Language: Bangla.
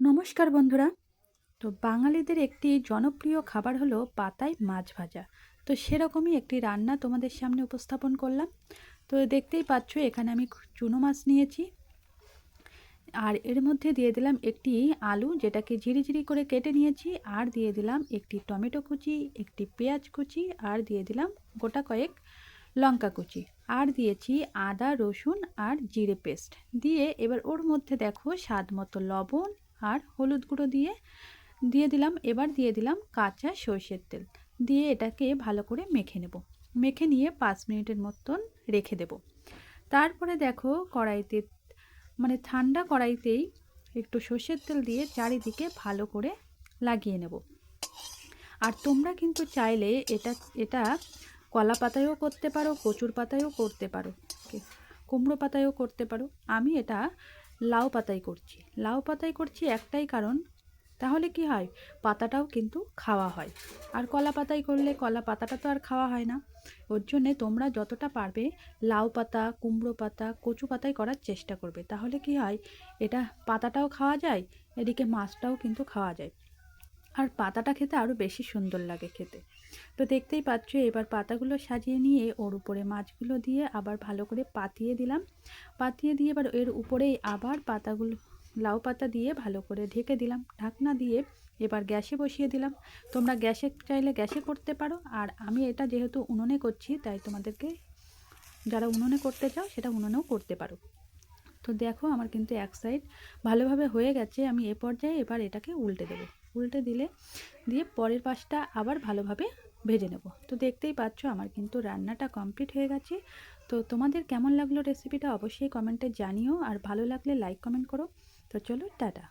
নমস্কার বন্ধুরা। তো বাঙালিদের একটি জনপ্রিয় খাবার হলো পাতায় মাছ ভাজা। তো সেরকমই একটি রান্না তোমাদের সামনে উপস্থাপন করলাম। তো দেখতেই পাচ্ছ, এখানে আমি চুনো মাছ নিয়েছি। আর এর মধ্যে দিয়ে দিলাম একটি আলু, যেটাকে ঝিরি ঝিরি করে কেটে নিয়েছি। আর দিয়ে দিলাম একটি টমেটো কুচি, একটি পেঁয়াজ কুচি, আর দিয়ে দিলাম গোটা কয়েক লঙ্কা কুচি। আর দিয়েছি আদা, রসুন আর জিরে পেস্ট। দিয়ে এবার ওর মধ্যে দেখো স্বাদ মতো লবণ আর হলুদ গুঁড়ো দিয়ে দিয়ে দিলাম। এবার দিয়ে দিলাম কাঁচা সর্ষের তেল। দিয়ে এটাকে ভালো করে মেখে নেব। মেখে নিয়ে পাঁচ মিনিটের মতন রেখে দেব। তারপরে দেখো কড়াইতে মানে ঠান্ডা কড়াইতেই একটু সর্ষের তেল দিয়ে চারিদিকে ভালো করে লাগিয়ে নেব। আর তোমরা কিন্তু চাইলে এটা এটা কলা পাতায়ও করতে পারো, কচুর পাতায়ও করতে পারো কুমড়ো পাতায়ও করতে পারো। আমি এটা লাউ পাতায় করছি। লাউ পাতায় করছি একটাই কারণ, তাহলে কি হয়? পাতাটাও কিন্তু খাওয়া হয়। আর কলা পাতায় করলে কলা পাতাটা তো আর খাওয়া হয় না। ওর জন্যে তোমরা যতটা পারবে লাউ পাতা, কুমড়ো পাতা, কচু পাতায় করার চেষ্টা করবে। তাহলে কি হয়? এটা পাতাটাও খাওয়া যায়, এদিকে মাছটাও কিন্তু খাওয়া যায়। আর পাতাটা খেতে আরও বেশি সুন্দর লাগে খেতে। তো দেখতেই পাচ্ছ, এবার পাতাগুলো সাজিয়ে নিয়ে ওর উপরে মাছগুলো দিয়ে আবার ভালো করে পাতিয়ে দিলাম। পাতিয়ে দিয়ে এবার এর উপরেই আবার পাতাগুলো, লাউ পাতা দিয়ে ভালো করে ঢেকে দিলাম। ঢাকনা দিয়ে এবার গ্যাসে বসিয়ে দিলাম। তোমরা গ্যাসে চাইলে গ্যাসে করতে পারো। আর আমি এটা যেহেতু উনুনে করছি, তাই তোমাদেরকে যারা উনুনে করতে চাও, সেটা উনুনেও করতে পারো। তো দেখো, আমার কিন্তু এক সাইড ভালোভাবে হয়ে গেছে। আমি এ পর্যায়ে এবার এটাকে উল্টে দেবো। উল্টে দিলে, দিয়ে পরের পাশটা আবার ভালোভাবে ভেজে নেব। তো দেখতেই পাচ্ছ আমার কিন্তু রান্নাটা কমপ্লিট হয়ে গেছে। তো তোমাদের কেমন লাগল রেসিপিটা অবশ্যই কমেন্টে জানিও, আর ভালো লাগলে লাইক, কমেন্ট করো। তো চলো, টাটা।